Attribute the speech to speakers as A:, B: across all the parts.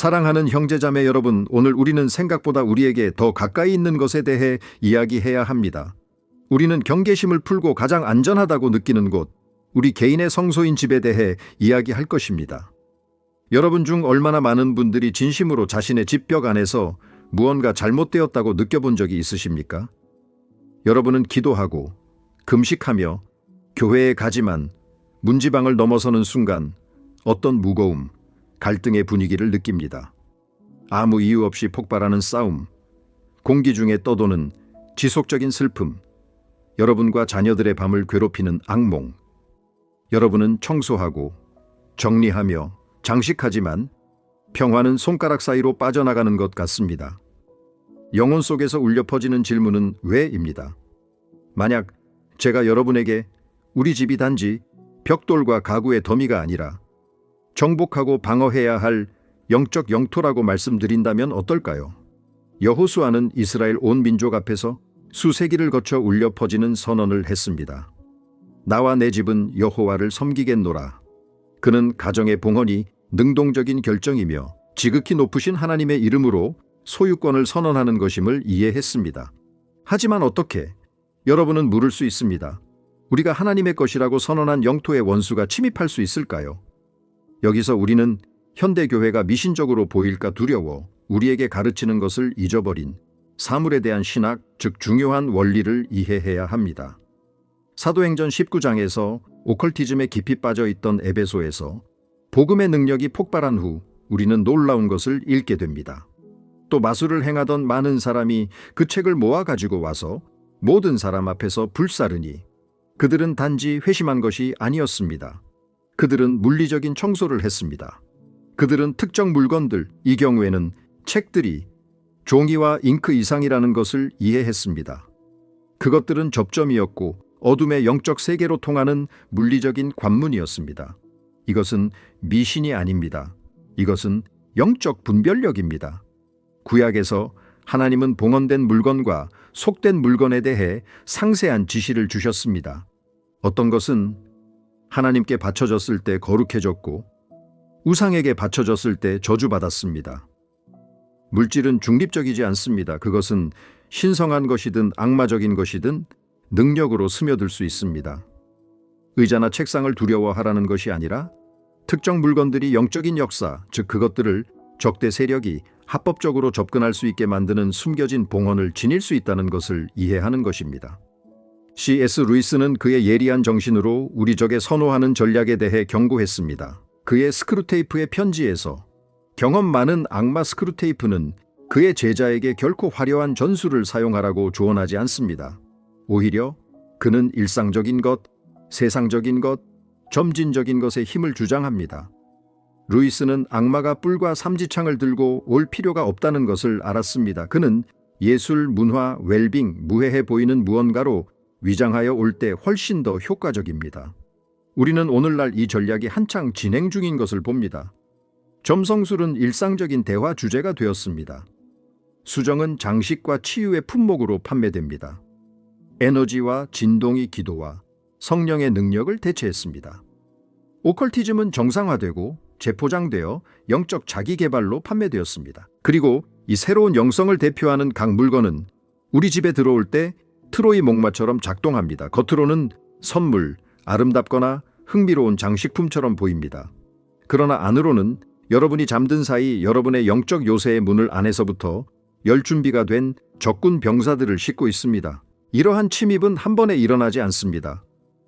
A: 사랑하는 형제자매 여러분, 오늘 우리는 생각보다 우리에게 더 가까이 있는 것에 대해 이야기해야 합니다. 우리는 경계심을 풀고 가장 안전하다고 느끼는 곳, 우리 개인의 성소인 집에 대해 이야기할 것입니다. 여러분 중 얼마나 많은 분들이 진심으로 자신의 집벽 안에서 무언가 잘못되었다고 느껴본 적이 있으십니까? 여러분은 기도하고 금식하며 교회에 가지만 문지방을 넘어서는 순간 어떤 무거움, 갈등의 분위기를 느낍니다. 아무 이유 없이 폭발하는 싸움, 공기 중에 떠도는 지속적인 슬픔, 여러분과 자녀들의 밤을 괴롭히는 악몽. 여러분은 청소하고 정리하며 장식하지만 평화는 손가락 사이로 빠져나가는 것 같습니다. 영혼 속에서 울려 퍼지는 질문은 왜입니다. 만약 제가 여러분에게 우리 집이 단지 벽돌과 가구의 더미가 아니라 정복하고 방어해야 할 영적 영토라고 말씀드린다면 어떨까요? 여호수아는 이스라엘 온 민족 앞에서 수세기를 거쳐 울려 퍼지는 선언을 했습니다. 나와 내 집은 여호와를 섬기겠노라. 그는 가정의 봉헌이 능동적인 결정이며 지극히 높으신 하나님의 이름으로 소유권을 선언하는 것임을 이해했습니다. 하지만 어떻게? 여러분은 물을 수 있습니다. 우리가 하나님의 것이라고 선언한 영토의 원수가 침입할 수 있을까요? 여기서 우리는 현대교회가 미신적으로 보일까 두려워 우리에게 가르치는 것을 잊어버린 사물에 대한 신학, 즉 중요한 원리를 이해해야 합니다. 사도행전 19장에서 오컬티즘에 깊이 빠져 있던 에베소에서 복음의 능력이 폭발한 후 우리는 놀라운 것을 읽게 됩니다. 또 마술을 행하던 많은 사람이 그 책을 모아 가지고 와서 모든 사람 앞에서 불사르니 그들은 단지 회심한 것이 아니었습니다. 그들은 물리적인 청소를 했습니다. 그들은 특정 물건들, 이 경우에는 책들이 종이와 잉크 이상이라는 것을 이해했습니다. 그것들은 접점이었고 어둠의 영적 세계로 통하는 물리적인 관문이었습니다. 이것은 미신이 아닙니다. 이것은 영적 분별력입니다. 구약에서 하나님은 봉헌된 물건과 속된 물건에 대해 상세한 지시를 주셨습니다. 어떤 것은 하나님께 바쳐졌을 때 거룩해졌고 우상에게 바쳐졌을 때 저주받았습니다. 물질은 중립적이지 않습니다. 그것은 신성한 것이든 악마적인 것이든 능력으로 스며들 수 있습니다. 의자나 책상을 두려워하라는 것이 아니라 특정 물건들이 영적인 역사, 즉 그것들을 적대 세력이 합법적으로 접근할 수 있게 만드는 숨겨진 봉헌을 지닐 수 있다는 것을 이해하는 것입니다. C.S. 루이스는 그의 예리한 정신으로 우리 적에 선호하는 전략에 대해 경고했습니다. 그의 스크루테이프의 편지에서 경험 많은 악마 스크루테이프는 그의 제자에게 결코 화려한 전술을 사용하라고 조언하지 않습니다. 오히려 그는 일상적인 것, 세상적인 것, 점진적인 것에 힘을 주장합니다. 루이스는 악마가 뿔과 삼지창을 들고 올 필요가 없다는 것을 알았습니다. 그는 예술, 문화, 웰빙, 무해해 보이는 무언가로 위장하여 올 때 훨씬 더 효과적입니다. 우리는 오늘날 이 전략이 한창 진행 중인 것을 봅니다. 점성술은 일상적인 대화 주제가 되었습니다. 수정은 장식과 치유의 품목으로 판매됩니다. 에너지와 진동이 기도와 성령의 능력을 대체했습니다. 오컬티즘은 정상화되고 재포장되어 영적 자기 개발로 판매되었습니다. 그리고 이 새로운 영성을 대표하는 각 물건은 우리 집에 들어올 때 트로이 목마처럼 작동합니다. 겉으로는 선물, 아름답거나 흥미로운 장식품처럼 보입니다. 그러나 안으로는 여러분이 잠든 사이 여러분의 영적 요새의 문을 안에서부터 열 준비가 된 적군 병사들을 싣고 있습니다. 이러한 침입은 한 번에 일어나지 않습니다.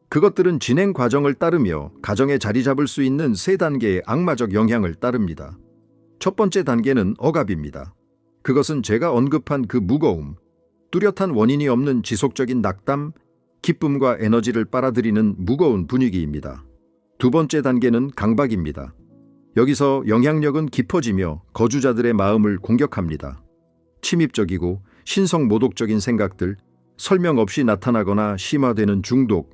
A: 그것들은 진행 과정을 따르며 가정에 자리 잡을 수 있는 세 단계의 악마적 영향을 따릅니다. 첫 번째 단계는 억압입니다. 그것은 제가 언급한 그 무거움, 뚜렷한 원인이 없는 지속적인 낙담, 기쁨과 에너지를 빨아들이는 무거운 분위기입니다. 두 번째 단계는 강박입니다. 여기서 영향력은 깊어지며 거주자들의 마음을 공격합니다. 침입적이고 신성 모독적인 생각들, 설명 없이 나타나거나 심화되는 중독,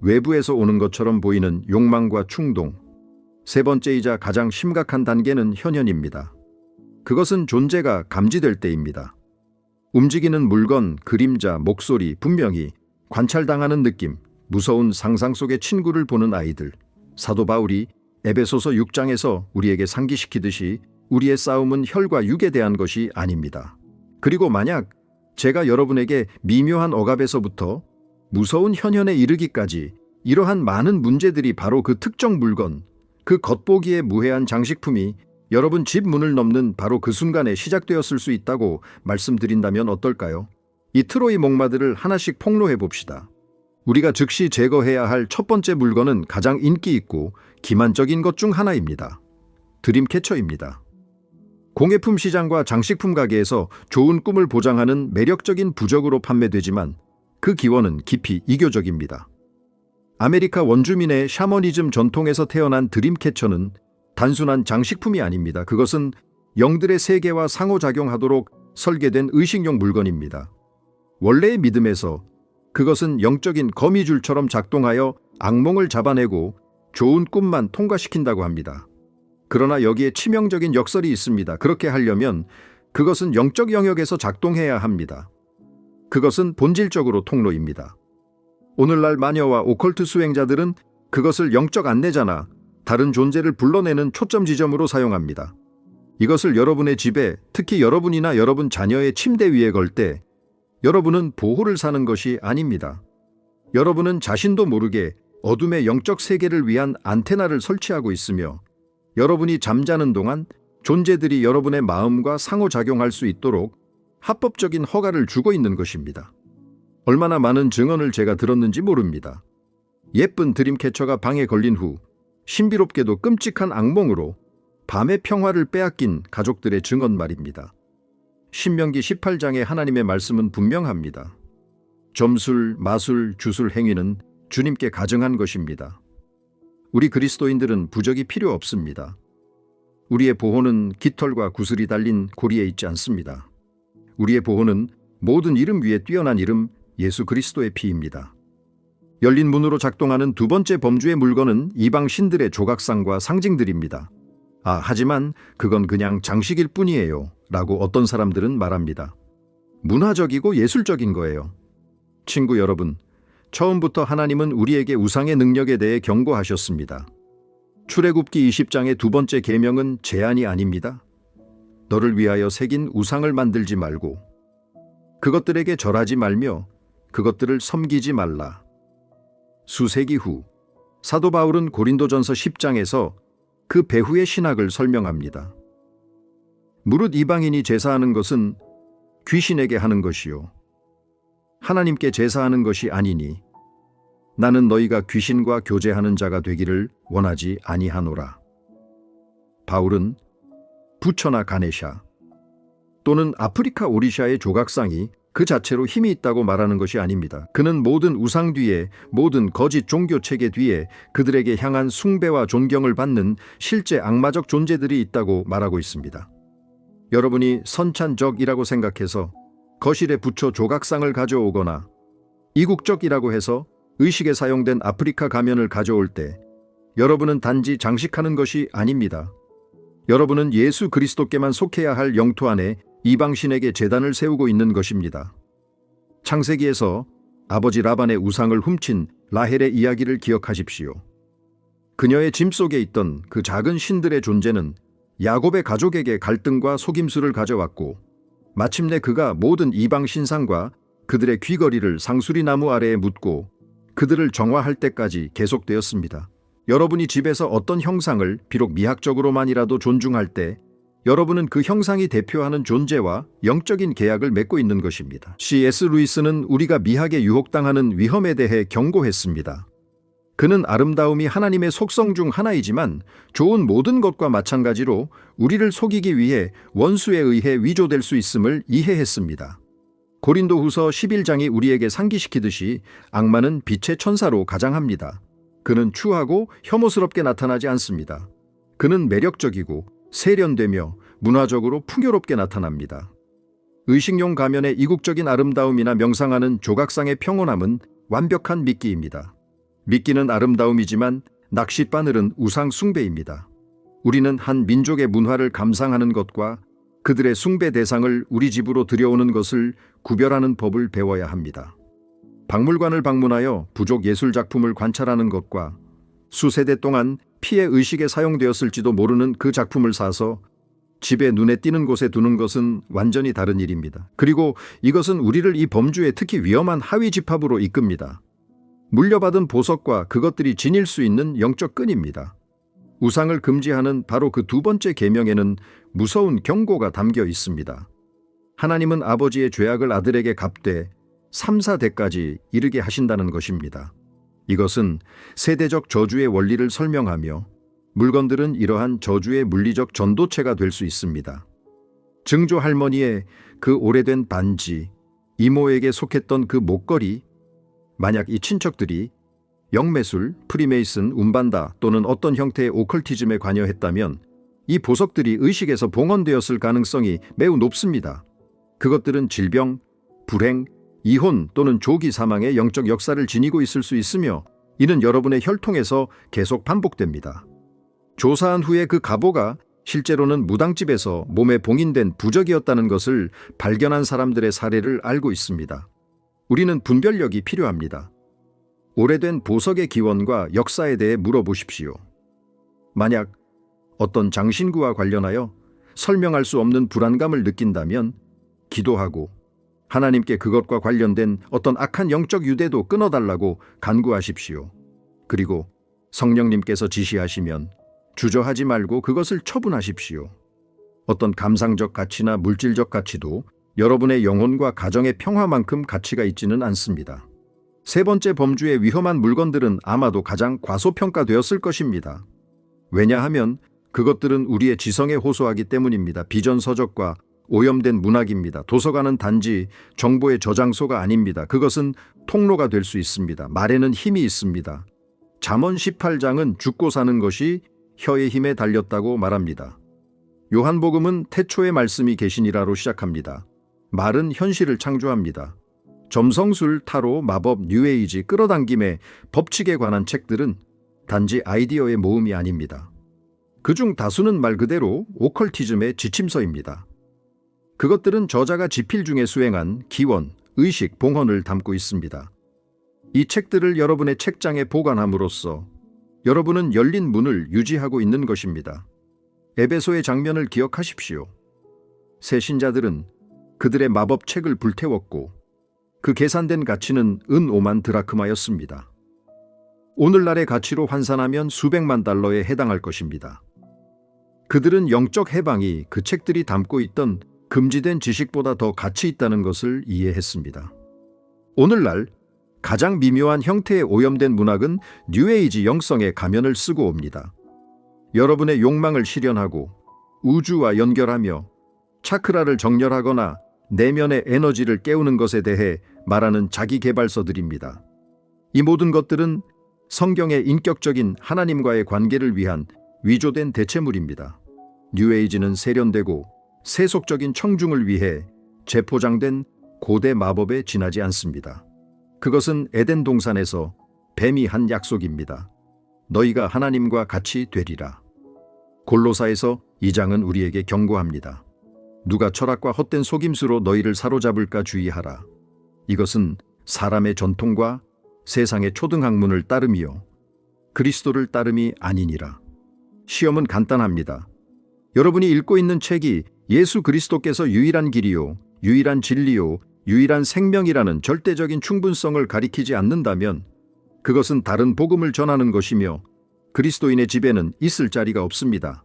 A: 외부에서 오는 것처럼 보이는 욕망과 충동. 세 번째이자 가장 심각한 단계는 현현입니다. 그것은 존재가 감지될 때입니다. 움직이는 물건, 그림자, 목소리, 분명히 관찰당하는 느낌, 무서운 상상 속의 친구를 보는 아이들. 사도 바울이 에베소서 6장에서 우리에게 상기시키듯이 우리의 싸움은 혈과 육에 대한 것이 아닙니다. 그리고 만약 제가 여러분에게 미묘한 억압에서부터 무서운 현현에 이르기까지 이러한 많은 문제들이 바로 그 특정 물건, 그 겉보기에 무해한 장식품이 여러분 집 문을 넘는 바로 그 순간에 시작되었을 수 있다고 말씀드린다면 어떨까요? 이 트로이 목마들을 하나씩 폭로해 봅시다. 우리가 즉시 제거해야 할 첫 번째 물건은 가장 인기 있고 기만적인 것 중 하나입니다. 드림캐쳐입니다. 공예품 시장과 장식품 가게에서 좋은 꿈을 보장하는 매력적인 부적으로 판매되지만 그 기원은 깊이 이교적입니다. 아메리카 원주민의 샤머니즘 전통에서 태어난 드림캐쳐는 단순한 장식품이 아닙니다. 그것은 영들의 세계와 상호작용하도록 설계된 의식용 물건입니다. 원래의 믿음에서 그것은 영적인 거미줄처럼 작동하여 악몽을 잡아내고 좋은 꿈만 통과시킨다고 합니다. 그러나 여기에 치명적인 역설이 있습니다. 그렇게 하려면 그것은 영적 영역에서 작동해야 합니다. 그것은 본질적으로 통로입니다. 오늘날 마녀와 오컬트 수행자들은 그것을 영적 안내자나 다른 존재를 불러내는 초점 지점으로 사용합니다. 이것을 여러분의 집에 특히 여러분이나 여러분 자녀의 침대 위에 걸 때 여러분은 보호를 사는 것이 아닙니다. 여러분은 자신도 모르게 어둠의 영적 세계를 위한 안테나를 설치하고 있으며 여러분이 잠자는 동안 존재들이 여러분의 마음과 상호작용할 수 있도록 합법적인 허가를 주고 있는 것입니다. 얼마나 많은 증언을 제가 들었는지 모릅니다. 예쁜 드림캐쳐가 방에 걸린 후 신비롭게도 끔찍한 악몽으로 밤의 평화를 빼앗긴 가족들의 증언 말입니다. 신명기 18장의 하나님의 말씀은 분명합니다. 점술, 마술, 주술 행위는 주님께 가증한 것입니다. 우리 그리스도인들은 부적이 필요 없습니다. 우리의 보호는 깃털과 구슬이 달린 고리에 있지 않습니다. 우리의 보호는 모든 이름 위에 뛰어난 이름 예수 그리스도의 피입니다. 열린 문으로 작동하는 두 번째 범주의 물건은 이방 신들의 조각상과 상징들입니다. 아, 하지만 그건 그냥 장식일 뿐이에요. 라고 어떤 사람들은 말합니다. 문화적이고 예술적인 거예요. 친구 여러분, 처음부터 하나님은 우리에게 우상의 능력에 대해 경고하셨습니다. 출애굽기 20장의 두 번째 계명은 제한이 아닙니다. 너를 위하여 새긴 우상을 만들지 말고 그것들에게 절하지 말며 그것들을 섬기지 말라. 수세기 후 사도 바울은 고린도전서 10장에서 그 배후의 신학을 설명합니다. 무릇 이방인이 제사하는 것은 귀신에게 하는 것이요 하나님께 제사하는 것이 아니니 나는 너희가 귀신과 교제하는 자가 되기를 원하지 아니하노라. 바울은 부처나 가네샤 또는 아프리카 오리샤의 조각상이 그 자체로 힘이 있다고 말하는 것이 아닙니다. 그는 모든 우상 뒤에 모든 거짓 종교 체계 뒤에 그들에게 향한 숭배와 존경을 받는 실제 악마적 존재들이 있다고 말하고 있습니다. 여러분이 선찬적이라고 생각해서 거실에 붙여 조각상을 가져오거나 이국적이라고 해서 의식에 사용된 아프리카 가면을 가져올 때 여러분은 단지 장식하는 것이 아닙니다. 여러분은 예수 그리스도께만 속해야 할 영토 안에 이방신에게 재단을 세우고 있는 것입니다. 창세기에서 아버지 라반의 우상을 훔친 라헬의 이야기를 기억하십시오. 그녀의 짐 속에 있던 그 작은 신들의 존재는 야곱의 가족에게 갈등과 속임수를 가져왔고 마침내 그가 모든 이방 신상과 그들의 귀걸이를 상수리 나무 아래에 묻고 그들을 정화할 때까지 계속되었습니다. 여러분이 집에서 어떤 형상을 비록 미학적으로만이라도 존중할 때 여러분은 그 형상이 대표하는 존재와 영적인 계약을 맺고 있는 것입니다. C.S. 루이스는 우리가 미학에 유혹당하는 위험에 대해 경고했습니다. 그는 아름다움이 하나님의 속성 중 하나이지만 좋은 모든 것과 마찬가지로 우리를 속이기 위해 원수에 의해 위조될 수 있음을 이해했습니다. 고린도 후서 11장이 우리에게 상기시키듯이 악마는 빛의 천사로 가장합니다. 그는 추하고 혐오스럽게 나타나지 않습니다. 그는 매력적이고 세련되며 문화적으로 풍요롭게 나타납니다. 의식용 가면의 이국적인 아름다움이나 명상하는 조각상의 평온함은 완벽한 미끼입니다. 미끼는 아름다움이지만 낚싯바늘은 우상 숭배입니다. 우리는 한 민족의 문화를 감상하는 것과 그들의 숭배 대상을 우리 집으로 들여오는 것을 구별하는 법을 배워야 합니다. 박물관을 방문하여 부족 예술 작품을 관찰하는 것과 수세대 동안 피해 의식에 사용되었을지도 모르는 그 작품을 사서 집에 눈에 띄는 곳에 두는 것은 완전히 다른 일입니다. 그리고 이것은 우리를 이 범주에 특히 위험한 하위 집합으로 이끕니다. 물려받은 보석과 그것들이 지닐 수 있는 영적 끈입니다. 우상을 금지하는 바로 그 두 번째 계명에는 무서운 경고가 담겨 있습니다. 하나님은 아버지의 죄악을 아들에게 갚되 3, 4대까지 이르게 하신다는 것입니다. 이것은 세대적 저주의 원리를 설명하며 물건들은 이러한 저주의 물리적 전도체가 될 수 있습니다. 증조 할머니의 그 오래된 반지, 이모에게 속했던 그 목걸이, 만약 이 친척들이 영매술, 프리메이슨, 운반다 또는 어떤 형태의 오컬티즘에 관여했다면 이 보석들이 의식에서 봉헌되었을 가능성이 매우 높습니다. 그것들은 질병, 불행, 이혼 또는 조기 사망의 영적 역사를 지니고 있을 수 있으며 이는 여러분의 혈통에서 계속 반복됩니다. 조사한 후에 그 가보가 실제로는 무당집에서 몸에 봉인된 부적이었다는 것을 발견한 사람들의 사례를 알고 있습니다. 우리는 분별력이 필요합니다. 오래된 보석의 기원과 역사에 대해 물어보십시오. 만약 어떤 장신구와 관련하여 설명할 수 없는 불안감을 느낀다면 기도하고 하나님께 그것과 관련된 어떤 악한 영적 유대도 끊어달라고 간구하십시오. 그리고 성령님께서 지시하시면 주저하지 말고 그것을 처분하십시오. 어떤 감상적 가치나 물질적 가치도 여러분의 영혼과 가정의 평화만큼 가치가 있지는 않습니다. 세 번째 범주의 위험한 물건들은 아마도 가장 과소평가되었을 것입니다. 왜냐하면 그것들은 우리의 지성에 호소하기 때문입니다. 비전서적과 오염된 문학입니다. 도서관은 단지 정보의 저장소가 아닙니다. 그것은 통로가 될 수 있습니다. 말에는 힘이 있습니다. 잠언 18장은 죽고 사는 것이 혀의 힘에 달렸다고 말합니다. 요한복음은 태초의 말씀이 계시니라로 시작합니다. 말은 현실을 창조합니다. 점성술, 타로, 마법, 뉴에이지, 끌어당김의 법칙에 관한 책들은 단지 아이디어의 모음이 아닙니다. 그중 다수는 말 그대로 오컬티즘의 지침서입니다. 그것들은 저자가 지필 중에 수행한 기원, 의식, 봉헌을 담고 있습니다. 이 책들을 여러분의 책장에 보관함으로써 여러분은 열린 문을 유지하고 있는 것입니다. 에베소의 장면을 기억하십시오. 새 신자들은 그들의 마법 책을 불태웠고 그 계산된 가치는 은 5만 드라크마였습니다. 오늘날의 가치로 환산하면 수백만 달러에 해당할 것입니다. 그들은 영적 해방이 그 책들이 담고 있던 금지된 지식보다 더 가치 있다는 것을 이해했습니다. 오늘날 가장 미묘한 형태의 오염된 문학은 뉴에이지 영성의 가면을 쓰고 옵니다. 여러분의 욕망을 실현하고 우주와 연결하며 차크라를 정렬하거나 내면의 에너지를 깨우는 것에 대해 말하는 자기 개발서들입니다. 이 모든 것들은 성경의 인격적인 하나님과의 관계를 위한 위조된 대체물입니다. 뉴에이지는 세련되고 세속적인 청중을 위해 재포장된 고대 마법에 지나지 않습니다. 그것은 에덴 동산에서 뱀이 한 약속입니다. 너희가 하나님과 같이 되리라. 골로사에서 이 장은 우리에게 경고합니다. 누가 철학과 헛된 속임수로 너희를 사로잡을까 주의하라. 이것은 사람의 전통과 세상의 초등학문을 따름이요. 그리스도를 따름이 아니니라. 시험은 간단합니다. 여러분이 읽고 있는 책이 예수 그리스도께서 유일한 길이요, 유일한 진리요, 유일한 생명이라는 절대적인 충분성을 가리키지 않는다면 그것은 다른 복음을 전하는 것이며 그리스도인의 집에는 있을 자리가 없습니다.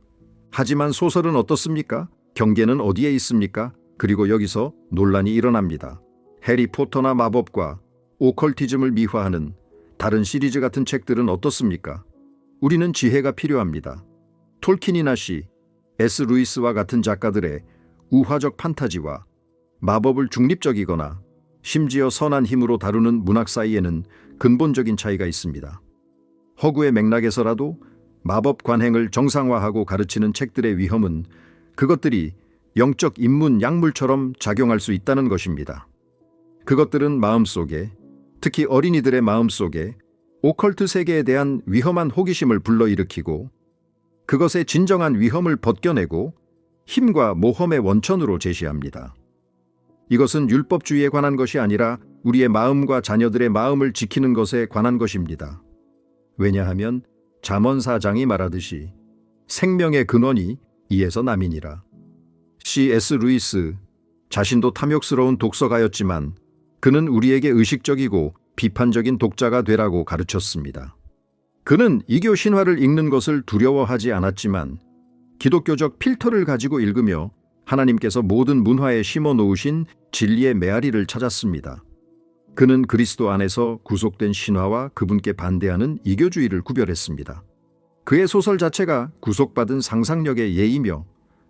A: 하지만 소설은 어떻습니까? 경계는 어디에 있습니까? 그리고 여기서 논란이 일어납니다. 해리포터나 마법과 오컬티즘을 미화하는 다른 시리즈 같은 책들은 어떻습니까? 우리는 지혜가 필요합니다. 톨킨이나 시, 에스 루이스와 같은 작가들의 우화적 판타지와 마법을 중립적이거나 심지어 선한 힘으로 다루는 문학 사이에는 근본적인 차이가 있습니다. 허구의 맥락에서라도 마법 관행을 정상화하고 가르치는 책들의 위험은 그것들이 영적 인문 약물처럼 작용할 수 있다는 것입니다. 그것들은 마음속에, 특히 어린이들의 마음속에 오컬트 세계에 대한 위험한 호기심을 불러일으키고 그것의 진정한 위험을 벗겨내고 힘과 모험의 원천으로 제시합니다. 이것은 율법주의에 관한 것이 아니라 우리의 마음과 자녀들의 마음을 지키는 것에 관한 것입니다. 왜냐하면 잠언 사장이 말하듯이 생명의 근원이 이에서 남이니라. C.S. 루이스 자신도 탐욕스러운 독서가였지만 그는 우리에게 의식적이고 비판적인 독자가 되라고 가르쳤습니다. 그는 이교 신화를 읽는 것을 두려워하지 않았지만 기독교적 필터를 가지고 읽으며 하나님께서 모든 문화에 심어 놓으신 진리의 메아리를 찾았습니다. 그는 그리스도 안에서 구속된 신화와 그분께 반대하는 이교주의를 구별했습니다. 그의 소설 자체가 구속받은 상상력의 예이며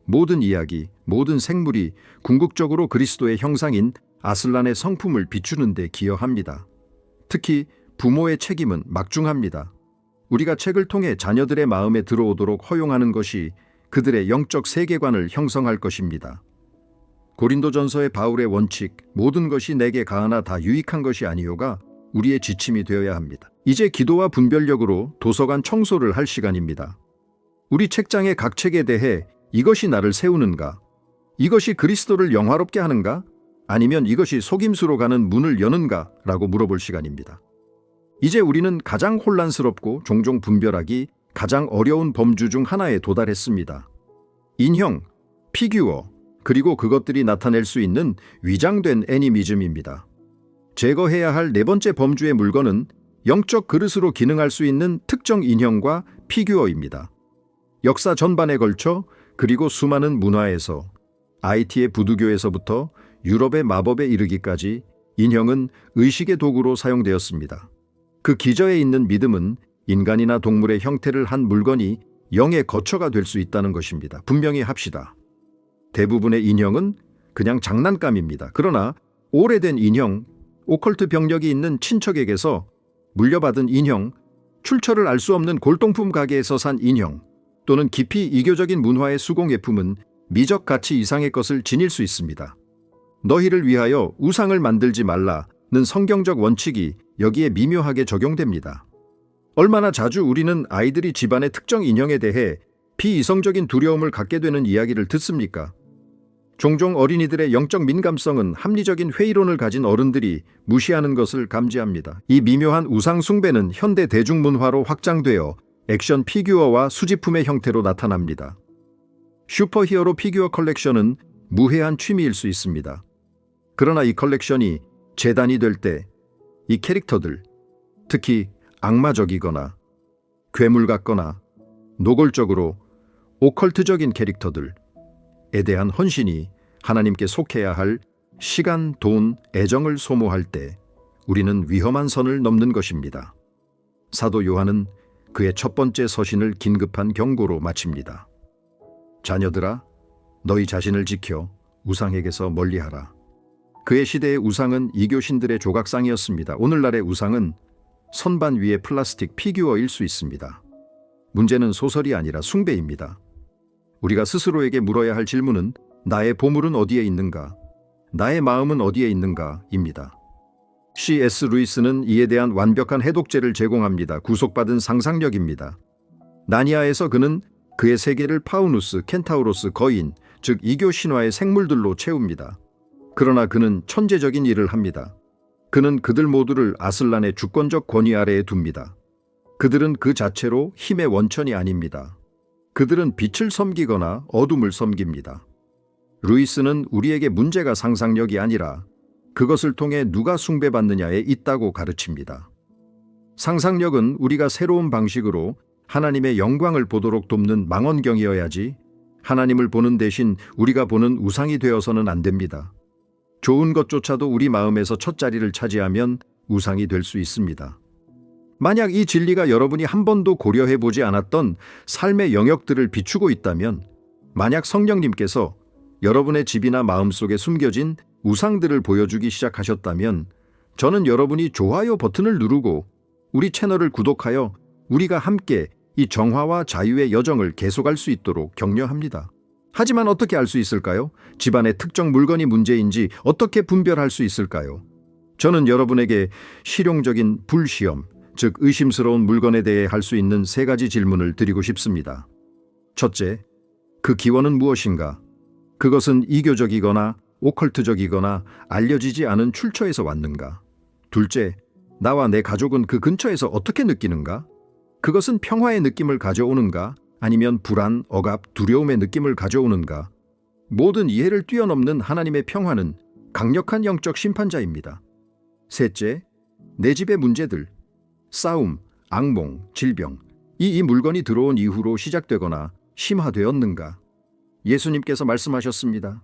A: 모든 이야기, 모든 생물이 궁극적으로 그리스도의 형상인 아슬란의 성품을 비추는 데 기여합니다. 특히 부모의 책임은 막중합니다. 우리가 책을 통해 자녀들의 마음에 들어오도록 허용하는 것이 그들의 영적 세계관을 형성할 것입니다. 고린도전서의 바울의 원칙, 모든 것이 내게 가하나 다 유익한 것이 아니요가 우리의 지침이 되어야 합니다. 이제 기도와 분별력으로 도서관 청소를 할 시간입니다. 우리 책장의 각 책에 대해 이것이 나를 세우는가? 이것이 그리스도를 영화롭게 하는가? 아니면 이것이 속임수로 가는 문을 여는가? 라고 물어볼 시간입니다. 이제 우리는 가장 혼란스럽고 종종 분별하기 가장 어려운 범주 중 하나에 도달했습니다. 인형, 피규어, 그리고 그것들이 나타낼 수 있는 위장된 애니미즘입니다. 제거해야 할 네 번째 범주의 물건은 영적 그릇으로 기능할 수 있는 특정 인형과 피규어입니다. 역사 전반에 걸쳐 그리고 수많은 문화에서 IT의 부두교에서부터 유럽의 마법에 이르기까지 인형은 의식의 도구로 사용되었습니다. 그 기저에 있는 믿음은 인간이나 동물의 형태를 한 물건이 영의 거처가 될 수 있다는 것입니다. 분명히 합시다. 대부분의 인형은 그냥 장난감입니다. 그러나 오래된 인형, 오컬트 병력이 있는 친척에게서 물려받은 인형, 출처를 알 수 없는 골동품 가게에서 산 인형, 또는 깊이 이교적인 문화의 수공예품은 미적 가치 이상의 것을 지닐 수 있습니다. 너희를 위하여 우상을 만들지 말라 는 성경적 원칙이 여기에 미묘하게 적용됩니다. 얼마나 자주 우리는 아이들이 집안의 특정 인형에 대해 비이성적인 두려움을 갖게 되는 이야기를 듣습니까? 종종 어린이들의 영적 민감성은 합리적인 회의론을 가진 어른들이 무시하는 것을 감지합니다. 이 미묘한 우상 숭배는 현대 대중문화로 확장되어 액션 피규어와 수집품의 형태로 나타납니다. 슈퍼히어로 피규어 컬렉션은 무해한 취미일 수 있습니다. 그러나 이 컬렉션이 재단이 될 때 이 캐릭터들, 특히 악마적이거나 괴물 같거나 노골적으로 오컬트적인 캐릭터들에 대한 헌신이 하나님께 속해야 할 시간, 돈, 애정을 소모할 때 우리는 위험한 선을 넘는 것입니다. 사도 요한은 그의 첫 번째 서신을 긴급한 경고로 마칩니다. 자녀들아, 너희 자신을 지켜 우상에게서 멀리하라. 그의 시대의 우상은 이교신들의 조각상이었습니다. 오늘날의 우상은 선반 위의 플라스틱 피규어일 수 있습니다. 문제는 소설이 아니라 숭배입니다. 우리가 스스로에게 물어야 할 질문은 나의 보물은 어디에 있는가? 나의 마음은 어디에 있는가?입니다. C.S. 루이스는 이에 대한 완벽한 해독제를 제공합니다. 구속받은 상상력입니다. 나니아에서 그는 그의 세계를 파우누스, 켄타우로스, 거인, 즉 이교 신화의 생물들로 채웁니다. 그러나 그는 천재적인 일을 합니다. 그는 그들 모두를 아슬란의 주권적 권위 아래에 둡니다. 그들은 그 자체로 힘의 원천이 아닙니다. 그들은 빛을 섬기거나 어둠을 섬깁니다. 루이스는 우리에게 문제가 상상력이 아니라 그것을 통해 누가 숭배받느냐에 있다고 가르칩니다. 상상력은 우리가 새로운 방식으로 하나님의 영광을 보도록 돕는 망원경이어야지 하나님을 보는 대신 우리가 보는 우상이 되어서는 안 됩니다. 좋은 것조차도 우리 마음에서 첫 자리를 차지하면 우상이 될 수 있습니다. 만약 이 진리가 여러분이 한 번도 고려해 보지 않았던 삶의 영역들을 비추고 있다면, 만약 성령님께서 여러분의 집이나 마음속에 숨겨진 우상들을 보여주기 시작하셨다면, 저는 여러분이 좋아요 버튼을 누르고 우리 채널을 구독하여 우리가 함께 이 정화와 자유의 여정을 계속할 수 있도록 격려합니다. 하지만 어떻게 알 수 있을까요? 집안의 특정 물건이 문제인지 어떻게 분별할 수 있을까요? 저는 여러분에게 실용적인 불시험, 즉 의심스러운 물건에 대해 할 수 있는 세 가지 질문을 드리고 싶습니다. 첫째, 그 기원은 무엇인가? 그것은 이교적이거나 오컬트적이거나 알려지지 않은 출처에서 왔는가? 둘째, 나와 내 가족은 그 근처에서 어떻게 느끼는가? 그것은 평화의 느낌을 가져오는가? 아니면 불안, 억압, 두려움의 느낌을 가져오는가? 모든 이해를 뛰어넘는 하나님의 평화는 강력한 영적 심판자입니다. 셋째, 내 집의 문제들, 싸움, 악몽, 질병, 이, 이 물건이 들어온 이후로 시작되거나 심화되었는가? 예수님께서 말씀하셨습니다.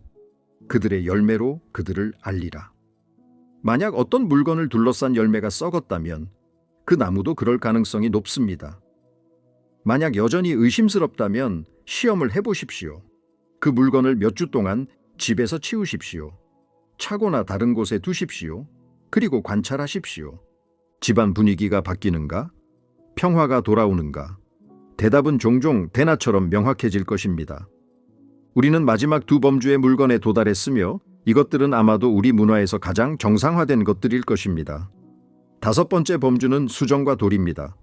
A: 그들의 열매로 그들을 알리라. 만약 어떤 물건을 둘러싼 열매가 썩었다면 그 나무도 그럴 가능성이 높습니다. 만약 여전히 의심스럽다면 시험을 해보십시오. 그 물건을 몇 주 동안 집에서 치우십시오. 차고나 다른 곳에 두십시오. 그리고 관찰하십시오. 집안 분위기가 바뀌는가? 평화가 돌아오는가? 대답은 종종 대나처럼 명확해질 것입니다. 우리는 마지막 두 범주의 물건에 도달했으며 이것들은 아마도 우리 문화에서 가장 정상화된 것들일 것입니다. 다섯 번째 범주는 수정과 돌입니다.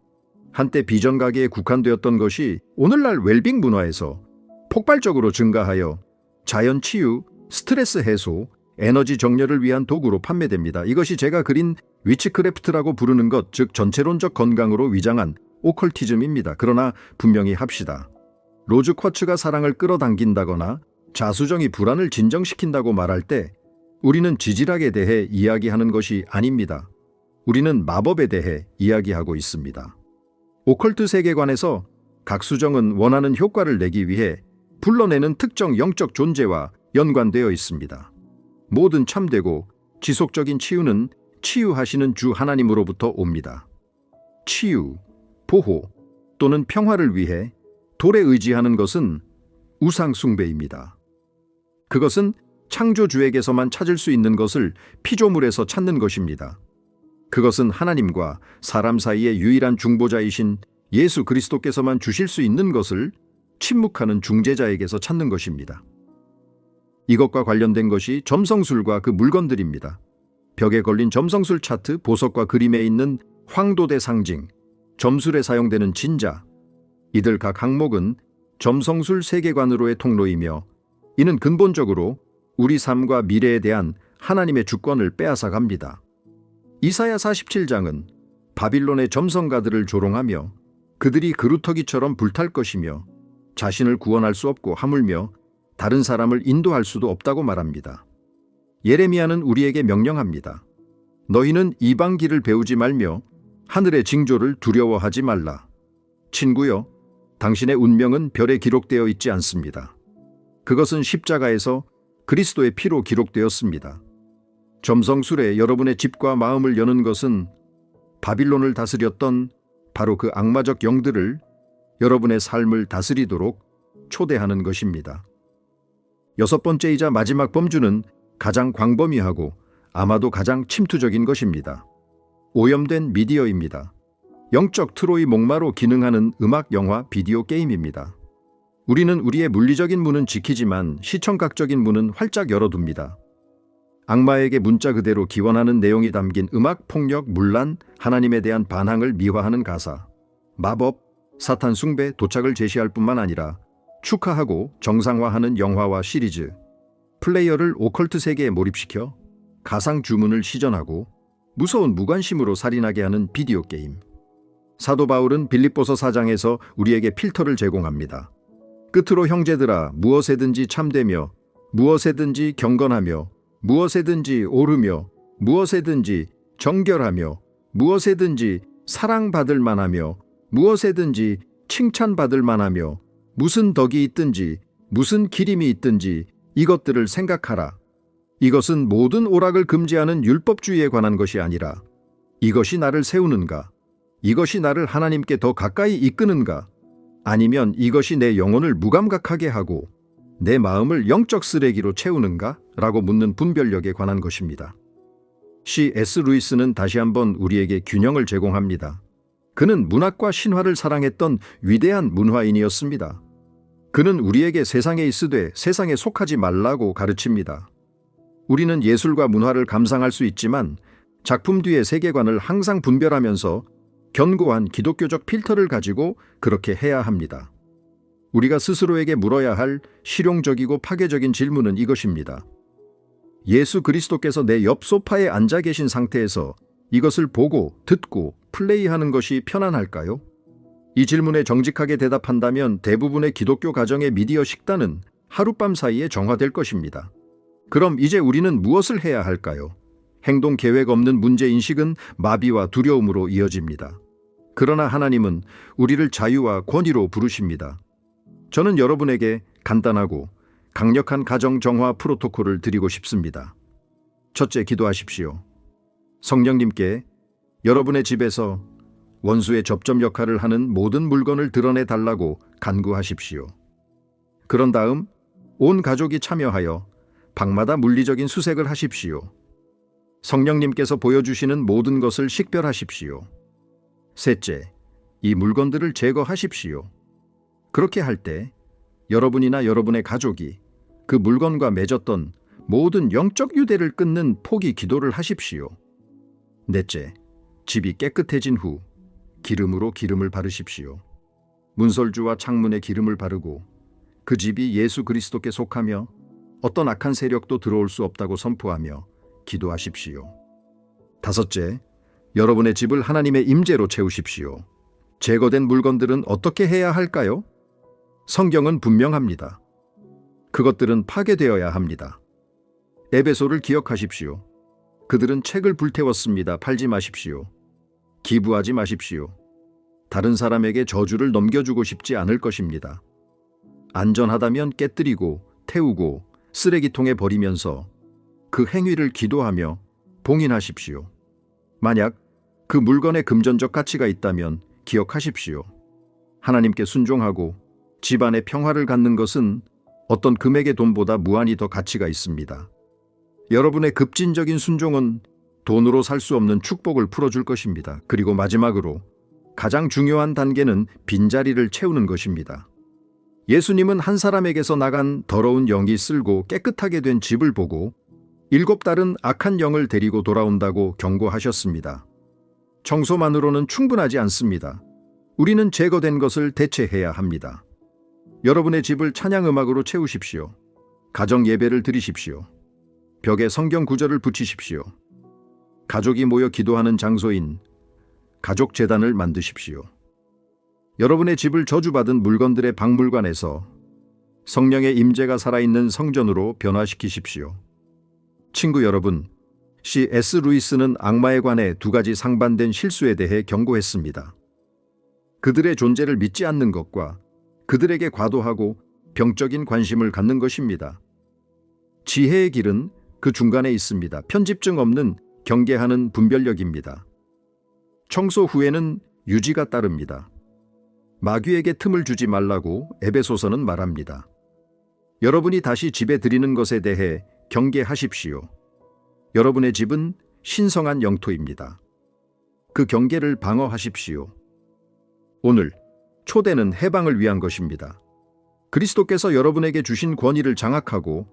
A: 한때 비전 가게에 국한되었던 것이 오늘날 웰빙 문화에서 폭발적으로 증가하여 자연 치유, 스트레스 해소, 에너지 정렬을 위한 도구로 판매됩니다. 이것이 제가 그린 위치크래프트라고 부르는 것, 즉 전체론적 건강으로 위장한 오컬티즘입니다. 그러나 분명히 합시다. 로즈 쿼츠가 사랑을 끌어당긴다거나 자수정이 불안을 진정시킨다고 말할 때 우리는 지질학에 대해 이야기하는 것이 아닙니다. 우리는 마법에 대해 이야기하고 있습니다. 오컬트 세계관에서 각 수정은 원하는 효과를 내기 위해 불러내는 특정 영적 존재와 연관되어 있습니다. 모든 참되고 지속적인 치유는 치유하시는 주 하나님으로부터 옵니다. 치유, 보호 또는 평화를 위해 돌에 의지하는 것은 우상숭배입니다. 그것은 창조주에게서만 찾을 수 있는 것을 피조물에서 찾는 것입니다. 그것은 하나님과 사람 사이의 유일한 중보자이신 예수 그리스도께서만 주실 수 있는 것을 침묵하는 중재자에게서 찾는 것입니다. 이것과 관련된 것이 점성술과 그 물건들입니다. 벽에 걸린 점성술 차트, 보석과 그림에 있는 황도대 상징, 점술에 사용되는 진자, 이들 각 항목은 점성술 세계관으로의 통로이며 이는 근본적으로 우리 삶과 미래에 대한 하나님의 주권을 빼앗아 갑니다. 이사야 47장은 바빌론의 점성가들을 조롱하며 그들이 그루터기처럼 불탈 것이며 자신을 구원할 수 없고 하물며 다른 사람을 인도할 수도 없다고 말합니다. 예레미야는 우리에게 명령합니다. 너희는 이방기를 배우지 말며 하늘의 징조를 두려워하지 말라. 친구여, 당신의 운명은 별에 기록되어 있지 않습니다. 그것은 십자가에서 그리스도의 피로 기록되었습니다. 점성술에 여러분의 집과 마음을 여는 것은 바빌론을 다스렸던 바로 그 악마적 영들을 여러분의 삶을 다스리도록 초대하는 것입니다. 여섯 번째이자 마지막 범주는 가장 광범위하고 아마도 가장 침투적인 것입니다. 오염된 미디어입니다. 영적 트로이 목마로 기능하는 음악, 영화, 비디오 게임입니다. 우리는 우리의 물리적인 문은 지키지만 시청각적인 문은 활짝 열어둡니다. 악마에게 문자 그대로 기원하는 내용이 담긴 음악, 폭력, 문란, 하나님에 대한 반항을 미화하는 가사, 마법, 사탄 숭배, 도착을 제시할 뿐만 아니라 축하하고 정상화하는 영화와 시리즈, 플레이어를 오컬트 세계에 몰입시켜 가상 주문을 시전하고 무서운 무관심으로 살인하게 하는 비디오 게임. 사도 바울은 빌립보서 4장에서 우리에게 필터를 제공합니다. 끝으로 형제들아 무엇에든지 참되며 무엇에든지 경건하며 무엇에든지 오르며 무엇에든지 정결하며 무엇에든지 사랑받을 만하며 무엇에든지 칭찬받을 만하며 무슨 덕이 있든지 무슨 기림이 있든지 이것들을 생각하라. 이것은 모든 오락을 금지하는 율법주의에 관한 것이 아니라 이것이 나를 세우는가? 이것이 나를 하나님께 더 가까이 이끄는가? 아니면 이것이 내 영혼을 무감각하게 하고 내 마음을 영적 쓰레기로 채우는가? 라고 묻는 분별력에 관한 것입니다. C.S. 루이스는 다시 한번 우리에게 균형을 제공합니다. 그는 문학과 신화를 사랑했던 위대한 문화인이었습니다. 그는 우리에게 세상에 있으되 세상에 속하지 말라고 가르칩니다. 우리는 예술과 문화를 감상할 수 있지만 작품 뒤의 세계관을 항상 분별하면서 견고한 기독교적 필터를 가지고 그렇게 해야 합니다. 우리가 스스로에게 물어야 할 실용적이고 파괴적인 질문은 이것입니다. 예수 그리스도께서 내 옆 소파에 앉아 계신 상태에서 이것을 보고 듣고 플레이하는 것이 편안할까요? 이 질문에 정직하게 대답한다면 대부분의 기독교 가정의 미디어 식단은 하룻밤 사이에 정화될 것입니다. 그럼 이제 우리는 무엇을 해야 할까요? 행동 계획 없는 문제 인식은 마비와 두려움으로 이어집니다. 그러나 하나님은 우리를 자유와 권위로 부르십니다. 저는 여러분에게 간단하고 강력한 가정 정화 프로토콜을 드리고 싶습니다. 첫째, 기도하십시오. 성령님께 여러분의 집에서 원수의 접점 역할을 하는 모든 물건을 드러내 달라고 간구하십시오. 그런 다음 온 가족이 참여하여 방마다 물리적인 수색을 하십시오. 성령님께서 보여주시는 모든 것을 식별하십시오. 셋째, 이 물건들을 제거하십시오. 그렇게 할 때 여러분이나 여러분의 가족이 그 물건과 맺었던 모든 영적 유대를 끊는 포기 기도를 하십시오. 넷째, 집이 깨끗해진 후 기름으로 기름을 바르십시오. 문설주와 창문에 기름을 바르고 그 집이 예수 그리스도께 속하며 어떤 악한 세력도 들어올 수 없다고 선포하며 기도하십시오. 다섯째, 여러분의 집을 하나님의 임재로 채우십시오. 제거된 물건들은 어떻게 해야 할까요? 성경은 분명합니다. 그것들은 파괴되어야 합니다. 에베소를 기억하십시오. 그들은 책을 불태웠습니다. 팔지 마십시오. 기부하지 마십시오. 다른 사람에게 저주를 넘겨주고 싶지 않을 것입니다. 안전하다면 깨뜨리고 태우고 쓰레기통에 버리면서 그 행위를 기도하며 봉인하십시오. 만약 그 물건에 금전적 가치가 있다면 기억하십시오. 하나님께 순종하고 집안의 평화를 갖는 것은 어떤 금액의 돈보다 무한히 더 가치가 있습니다. 여러분의 급진적인 순종은 돈으로 살 수 없는 축복을 풀어줄 것입니다. 그리고 마지막으로 가장 중요한 단계는 빈자리를 채우는 것입니다. 예수님은 한 사람에게서 나간 더러운 영이 쓸고 깨끗하게 된 집을 보고 일곱 달은 악한 영을 데리고 돌아온다고 경고하셨습니다. 청소만으로는 충분하지 않습니다. 우리는 제거된 것을 대체해야 합니다. 여러분의 집을 찬양 음악으로 채우십시오. 가정 예배를 드리십시오. 벽에 성경 구절을 붙이십시오. 가족이 모여 기도하는 장소인 가족 재단을 만드십시오. 여러분의 집을 저주받은 물건들의 박물관에서 성령의 임재가 살아있는 성전으로 변화시키십시오. 친구 여러분, C.S. 루이스는 악마에 관해 두 가지 상반된 실수에 대해 경고했습니다. 그들의 존재를 믿지 않는 것과 그들에게 과도하고 병적인 관심을 갖는 것입니다. 지혜의 길은 그 중간에 있습니다. 편집증 없는 경계하는 분별력입니다. 청소 후에는 유지가 따릅니다. 마귀에게 틈을 주지 말라고 에베소서는 말합니다. 여러분이 다시 집에 들이는 것에 대해 경계하십시오. 여러분의 집은 신성한 영토입니다. 그 경계를 방어하십시오. 오늘 초대는 해방을 위한 것입니다. 그리스도께서 여러분에게 주신 권위를 장악하고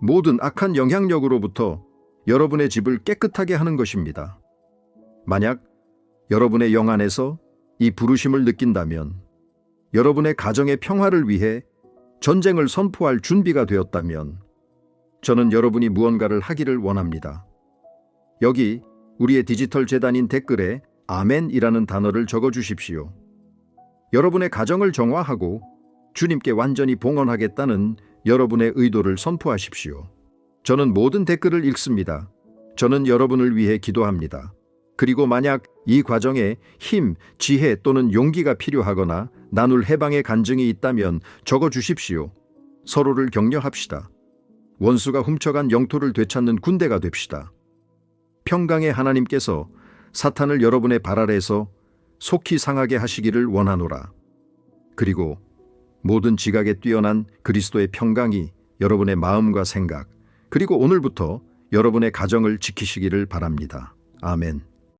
A: 모든 악한 영향력으로부터 여러분의 집을 깨끗하게 하는 것입니다. 만약 여러분의 영 안에서 이 부르심을 느낀다면 여러분의 가정의 평화를 위해 전쟁을 선포할 준비가 되었다면 저는 여러분이 무언가를 하기를 원합니다. 여기 우리의 디지털 재단인 댓글에 아멘이라는 단어를 적어 주십시오. 여러분의 가정을 정화하고 주님께 완전히 봉헌하겠다는 여러분의 의도를 선포하십시오. 저는 모든 댓글을 읽습니다. 저는 여러분을 위해 기도합니다. 그리고 만약 이 과정에 힘, 지혜 또는 용기가 필요하거나 나눌 해방의 간증이 있다면 적어 주십시오. 서로를 격려합시다. 원수가 훔쳐간 영토를 되찾는 군대가 됩시다. 평강의 하나님께서 사탄을 여러분의 발 아래에서 속히 상하게 하시기를 원하노라. 그리고 모든 지각에 뛰어난 그리스도의 평강이 여러분의 마음과 생각, 그리고 오늘부터 여러분의 가정을 지키시기를 바랍니다. 아멘.